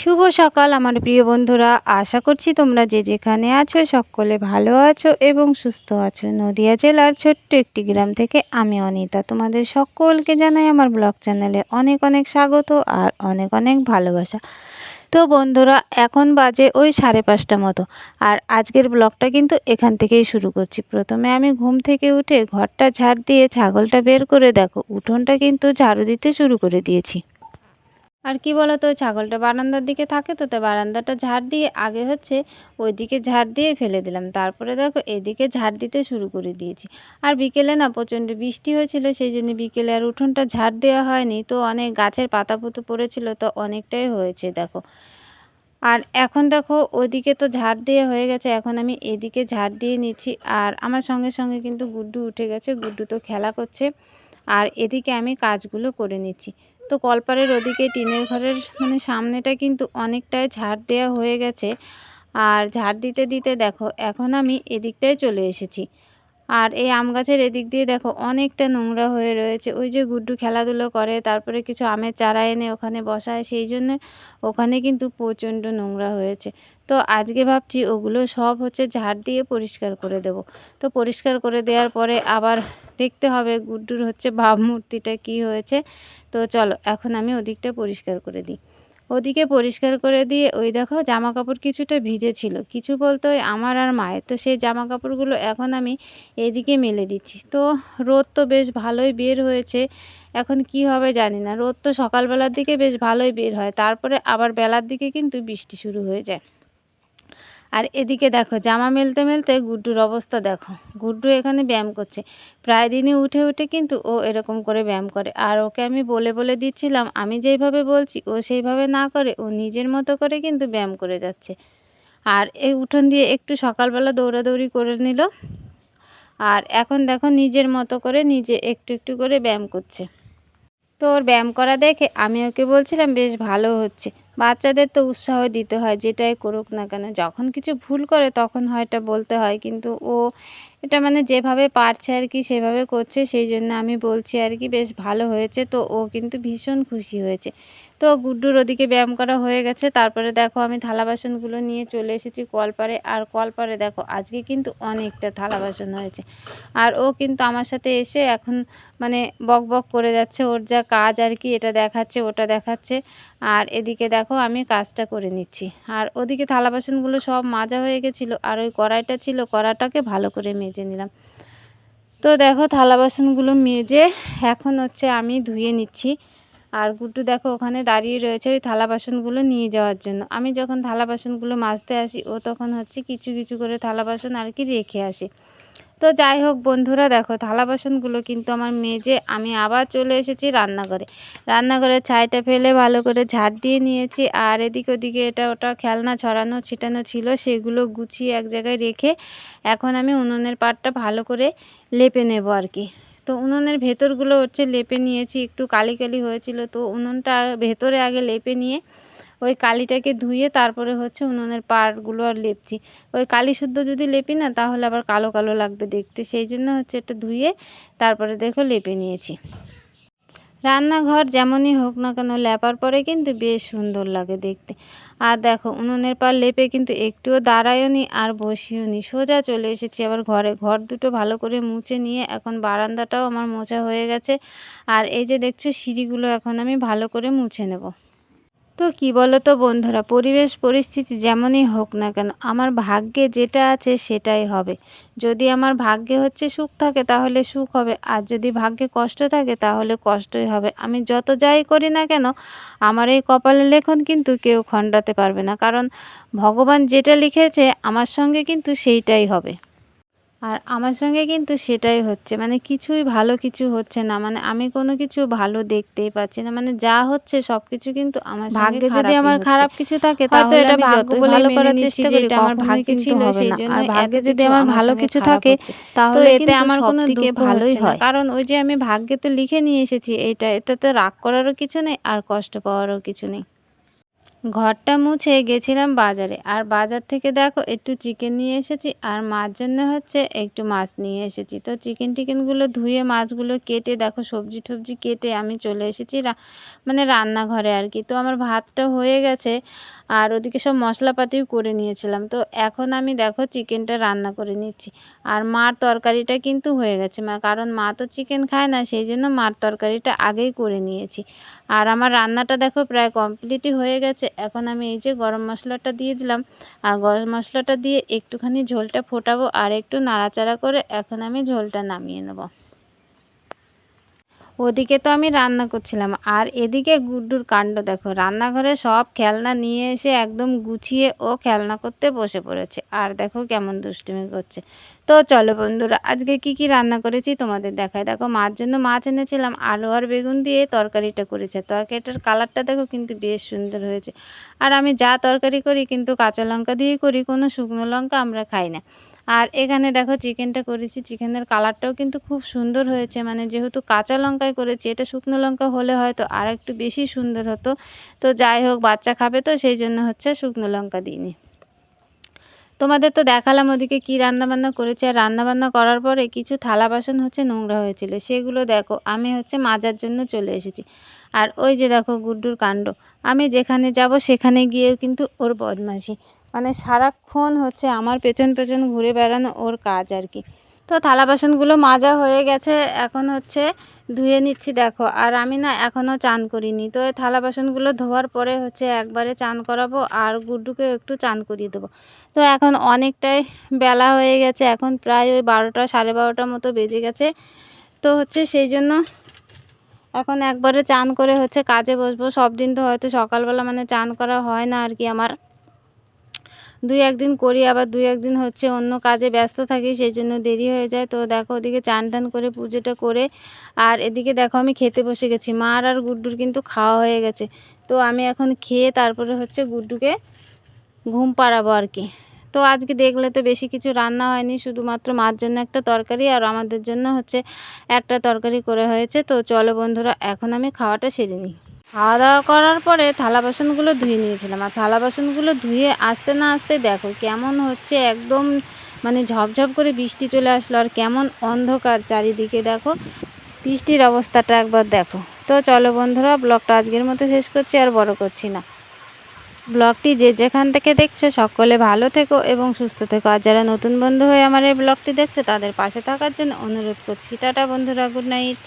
শুভ সকাল, আমার প্রিয় বন্ধুরা। আশা করছি তোমরা যে যেখানে আছো, সকলে ভালো আছো এবং সুস্থ আছো। নদিয়া জেলার ছোট্ট একটি গ্রাম থেকে আমি অনিতা। তোমাদের সকলকে জানাই আমার ব্লগ চ্যানেলে অনেক অনেক স্বাগত আর অনেক অনেক ভালোবাসা। তো বন্ধুরা, এখন বাজে ওই সাড়ে পাঁচটা মতো। আর আজকের ব্লগটা কিন্তু এখান থেকেই শুরু করছি। প্রথমে আমি ঘুম থেকে উঠে ঘরটা ঝাড় দিয়ে ছাগলটা বের করে দেখো, উঠোনটা কিন্তু ঝাড়ু দিতে শুরু করে দিয়েছি। আর কি বলতো, ছাগলটা বারান্দার দিকে থাকে তো তাই বারান্দাটা ঝাড় দিয়ে আগে হচ্ছে ওইদিকে ঝাড় দিয়ে ফেলে দিলাম। তারপরে দেখো এদিকে ঝাড় দিতে শুরু করে দিয়েছি। আর বিকেলে না প্রচণ্ড বৃষ্টি হয়েছিল, সেই জন্য বিকেলে আর উঠোনটা ঝাড় দেওয়া হয়নি। তো অনেক গাছের পাতা পুতো পড়েছিল, তো অনেকটাই হয়েছে দেখো। আর এখন দেখো ওইদিকে তো ঝাড় দিয়ে হয়ে গেছে, এখন আমি এদিকে ঝাড় দিয়ে নিচ্ছি। আর আমার সঙ্গে সঙ্গে কিন্তু গুড্ডু উঠে গেছে, গুড্ডু তো খেলা করছে। আর এদিকে আমি কাজগুলো করে নিচ্ছি। তো কলপারের ওদিকে টিনের ঘরের মানে সামনেটা কিন্তু অনেকটাই ঝাড় দেওয়া হয়ে গেছে। আর ঝাড় দিতে দিতে দেখো, এখন আমি এদিকটায় চলে এসেছি। আর এই আম গাছের এদিক দিয়ে দেখো অনেকটা নোংরা হয়ে রয়েছে। ওই যে গুড্ডু খেলাধুলো করে, তারপরে কিছু আমের চারা এনে ওখানে বসায়, সেই জন্য ওখানে কিন্তু প্রচণ্ড নোংরা হয়েছে। তো আজকে ভাবছি ওগুলো সব হচ্ছে ঝাড় দিয়ে পরিষ্কার করে দেব। তো পরিষ্কার করে দেওয়ার পরে আবার দেখতে হবে গুড্ডুর হচ্ছে ভাবমূর্তিটা কি হয়েছে। তো চলো এখন আমি ওদিকটা পরিষ্কার করে দিই। ওদিকে পরিষ্কার করে দিয়ে, ওই দেখো জামা কাপড় কিছুটা ভিজে ছিল। কিছু বলতে ওই আমার আর মায়ের। তো সেই জামা কাপড়গুলো এখন আমি এদিকে মেলে দিচ্ছি। তো রোদ তো বেশ ভালোই বের হয়েছে। এখন কি হবে জানি না। রোদ তো সকালবেলার দিকে বেশ ভালোই বের হয়। তারপরে আবার বেলার দিকে কিন্তু বৃষ্টি শুরু হয়ে যায়। আর এদিকে দেখো, জামা মেলতে মেলতে গুড্ডুর অবস্থা দেখো। গুড্ডু এখানে ব্যায়াম করছে। প্রায় দিনই উঠে উঠে কিন্তু ও এরকম করে ব্যায়াম করে। আর ওকে আমি বলে বলে দিচ্ছিলাম, আমি যেইভাবে বলছি ও সেইভাবে না করে, ও নিজের মতো করে কিন্তু ব্যায়াম করে যাচ্ছে। আর এই উঠোন দিয়ে একটু সকালবেলা দৌড়াদৌড়ি করে নিল। আর এখন দেখো নিজের মতো করে নিজে একটু একটু করে ব্যায়াম করছে। তো ওর ব্যায়াম করা দেখে আমি ওকে বলছিলাম, বেশ ভালো হচ্ছে। বাচ্চাদের তো উৎসাহ দিতে হয়, যেটাই করুক না কেন। যখন কিছু ভুল করে তখন হয়তো বলতে হয়, কিন্তু ও এটা মানে যেভাবে পারছে আর কি, সেভাবে করছে, সেই জন্য আমি বলছি আর কি, বেশ ভালো হয়েছে। তো ও কিন্তু ভীষণ খুশি হয়েছে। তো গুড্ডুর ওদিকে ব্যায়াম করা হয়ে গেছে। তারপরে দেখো আমি থালা বাসনগুলো নিয়ে চলে এসেছি কলপারে। আর কলপারে দেখো আজকে কিন্তু অনেকটা থালা বাসন হয়েছে। আর ও কিন্তু আমার সাথে এসে এখন মানে বক বক করে যাচ্ছে। ওর যা কাজ আর কি, এটা দেখাচ্ছে, ওটা দেখাচ্ছে। আর এদিকে দেখো আমি কাজটা করে নিচ্ছি। আর ওদিকে থালা বাসনগুলো সব মাজা হয়ে গেছিল। আর ওই কড়াইটা ছিল, কড়াটাকে ভালো করে মেজে নিলাম। তো দেখো থালা বাসনগুলো মেজে এখন হচ্ছে আমি ধুয়ে নিচ্ছি। আর গুড্ডু দেখো ওখানে দাঁড়িয়ে রয়েছে ওই থালা বাসনগুলো নিয়ে যাওয়ার জন্য। আমি যখন থালা বাসনগুলো মাজতে আসি, ও তখন হচ্ছে কিছু কিছু করে থালা বাসন আর কি রেখে আসে। তো যাই হোক বন্ধুরা দেখো, থালা বাসনগুলো কিন্তু আমার মেজে আমি আবার চলে এসেছি রান্নাঘরে। রান্নাঘরের ছাইটা ফেলে ভালো করে ঝাড় দিয়ে নিয়েছি আর এদিক ওদিকে এটা ওটা খেলনা ছড়ানো ছিটানো ছিল সেগুলো গুছিয়ে এক জায়গায় রেখে এখন আমি উনুনের পাটটা ভালো করে লেপে নেব আর কি। তো উনুনের ভেতরগুলো হচ্ছে লেপে নিয়েছি, একটু কালি কালি হয়েছিল তো উনুনটা ভেতরে আগে লেপে নিয়ে ওই কালিটাকে ধুয়ে তারপরে হচ্ছে উনুনের পাড়গুলো আর লেপছি। ওই কালি শুদ্ধ যদি লেপি না, তাহলে আবার কালো কালো লাগবে দেখতে। সেই জন্য হচ্ছে এটা ধুয়ে তারপরে দেখো লেপে নিয়েছি। রান্নাঘর যেমনই হোক না কেন, লেপার পরে কিন্তু বেশ সুন্দর লাগে দেখতে। আর দেখো, উনুনের পার লেপে কিন্তু একটুও দাঁড়ায়ও নি আর বসিও নি। সোজা চলে এসেছি আবার ঘরে। ঘর দুটো ভালো করে মুছে নিয়ে এখন বারান্দাটাও আমার মোছা হয়ে গেছে। আর এই যে দেখছ, সিঁড়িগুলো এখন আমি ভালো করে মুছে নেব। তো কি বলো তো বন্ধুরা, পরিবেশ পরিস্থিতি যেমনই হোক না কেন, আমার ভাগ্যে যেটা আছে সেটাই হবে। যদি আমার ভাগ্যে হচ্ছে সুখ থাকে তাহলে সুখ হবে, আর যদি ভাগ্যে কষ্ট থাকে তাহলে কষ্টই হবে। আমি যত যাই করি না কেন, আমার এই কপালে লেখন কিন্তু কেউ খণ্ডাতে পারবে না, কারণ ভগবান যেটা লিখেছে আমার সঙ্গে কিন্তু সেইটাই হবে। আর আমার সঙ্গে কিন্তু সেটাই হচ্ছে। মানে কিছুই ভালো কিছু হচ্ছে না। মানে আমি কোনো কিছু ভালো দেখতেই পাচ্ছি না। মানে যা হচ্ছে সব কিছু কিন্তু আমার ভাগ্যে যদি আমার খারাপ কিছু থাকে তাহলে এটা আমি যত ভালো করার চেষ্টা করি আমার ভাগ্যে ছিল সেই জন্য আর ভাগ্যে যদি আমার ভালো কিছু থাকে তাহলে এতে আমার কোনো দিকে ভালোই হয়। কারণ ওই যে আমি ভাগ্যে তো লিখে নিয়ে এসেছি এটা এটাতে রাগ করারও কিছু নেই আর কষ্ট পাওয়ারও কিছু নেই। ঘরটা মুছে গেছিলাম বাজারে। আর বাজার থেকে দেখো, একটু চিকেন নিয়ে এসেছি, আর মাছ জন্য হচ্ছে একটু মাছ নিয়ে এসেছি। তো চিকেন টিকেনগুলো ধুয়ে মাছগুলো কেটে দেখো, সবজি টবজি কেটে আমি চলে এসেছি মানে রান্নাঘরে আর কি। তো আমার ভাতটা হয়ে গেছে আর ওদিকে সব মশলাপাতিও করে নিয়েছিলাম। তো এখন আমি দেখো চিকেনটা রান্না করে নিচ্ছি। আর মার তরকারিটা কিন্তু হয়ে গেছে মা, কারণ মা তো চিকেন খায় না, সেই জন্য মার তরকারিটা আগেই করে নিয়েছি। আর আমার রান্নাটা দেখো প্রায় কমপ্লিটই হয়ে গেছে। এখন আমি এই যে গরম মশলাটা দিয়ে দিলাম। আর গরম মশলাটা দিয়ে একটুখানি ঝোলটা ফোটাবো আর একটু নাড়াচাড়া করে এখন আমি ঝোলটা নামিয়ে নেব। ওদিকে তো আমি রান্না করছিলাম। আর এদিকে গুড্ডুর কাণ্ড দেখো। রান্নাঘরে সব খেলনা নিয়ে এসে একদম গুছিয়ে ও খেলনা করতে বসে পড়েছে। আর দেখো কেমন দুষ্টুমি করছে। তো চলো বন্ধুরা, আজকে কি কি রান্না করেছি তোমাদের দেখায় দেখো মার জন্য মাছ এনেছিলাম, আলু আর বেগুন দিয়ে তরকারিটা করেছে। তরকারিটার কালারটা দেখো কিন্তু বেশ সুন্দর হয়েছে। আর আমি যা তরকারি করি কিন্তু কাঁচা লঙ্কা দিয়ে করি, কোনো শুকনো লঙ্কা আমরা খাই না। আর এখানে দেখো চিকেনটা করেছি। চিকেনের কালারটাও কিন্তু খুব সুন্দর হয়েছে। মানে যেহেতু কাঁচা লঙ্কায় করেছি, এটা শুকনো লঙ্কা হলে হয়তো আর একটু বেশি সুন্দর হতো। তো যাই হোক, বাচ্চা খাবে তো, সেই জন্য হচ্ছে শুকনো লঙ্কা দিইনি। তোমাদের তো দেখালাম ওদিকে কী রান্নাবান্না করেছি। আর রান্নাবান্না করার পরে কিছু থালা বাসন হচ্ছে নোংরা হয়েছিল। সেগুলো দেখো, আমি হচ্ছে মাজার জন্য চলে এসেছি। আর ওই যে দেখো গুড্ডুর কাণ্ড। আমি যেখানে যাব সেখানে গিয়েও কিন্তু ওর বদমাশি। মানে সারাক্ষণ হচ্ছে আমার পেছন পেছন ঘুরে বেড়ানো ওর কাজ আর কি। তো থালা বাসনগুলো মাজা হয়ে গেছে, এখন হচ্ছে ধুয়ে নিচ্ছি দেখো। আর আমি না এখনও চান করিনি, তো এই থালা বাসনগুলো ধোয়ার পরে হচ্ছে একবারে চান করাবো আর গুড্ডুকে একটু চান করিয়ে দেবো। তো এখন অনেকটাই বেলা হয়ে গেছে, এখন প্রায় ওই বারোটা সাড়ে বারোটার মতো বেজে গেছে। তো হচ্ছে সেই জন্য এখন একবারে চান করে হচ্ছে কাজে বসবো। সব দিন তো হয়তো সকালবেলা মানে চান করা হয় না আর কি আমার। দুই একদিন করি, আবার দুই একদিন হচ্ছে অন্য কাজে ব্যস্ত থাকি, সেই জন্য দেরি হয়ে যায়। তো দেখো ওদিকে চান টান করে পুজোটা করে, আর এদিকে দেখো আমি খেতে বসে গেছি। মার আর গুড্ডুর কিন্তু খাওয়া হয়ে গেছে। তো আমি এখন খেয়ে তারপরে হচ্ছে গুড্ডুকে ঘুম পাড়াবো আর কি। তো আজকে দেখলে তো বেশি কিছু রান্না হয়নি, শুধুমাত্র মার জন্য একটা তরকারি আর আমাদের জন্য হচ্ছে একটা তরকারি করে হয়েছে। তো চলো বন্ধুরা, এখন আমি খাওয়াটা সেরে নিই। খাওয়া দাওয়া করার পরে থালা বাসনগুলো ধুয়ে নিয়েছিলাম। আর থালা বাসনগুলো ধুয়ে আসতে না আসতে দেখো কেমন হচ্ছে, একদম মানে ঝপঝপ করে বৃষ্টি চলে আসলো আর কেমন অন্ধকার চারিদিকে দেখো। বৃষ্টির অবস্থাটা একবার দেখো। তো চলো বন্ধুরা, ব্লগটা আজকের মতো শেষ করছি আর বড় করছি না। ব্লগটি যে যেখান থেকে দেখছ সকলে ভালো থেকো এবং সুস্থ থেকো। আর যারা নতুন বন্ধু হয়ে আমার এই ব্লগটি দেখছ তাদের পাশে থাকার জন্য অনুরোধ করছি। টাটা বন্ধুরা, গুড নাইট।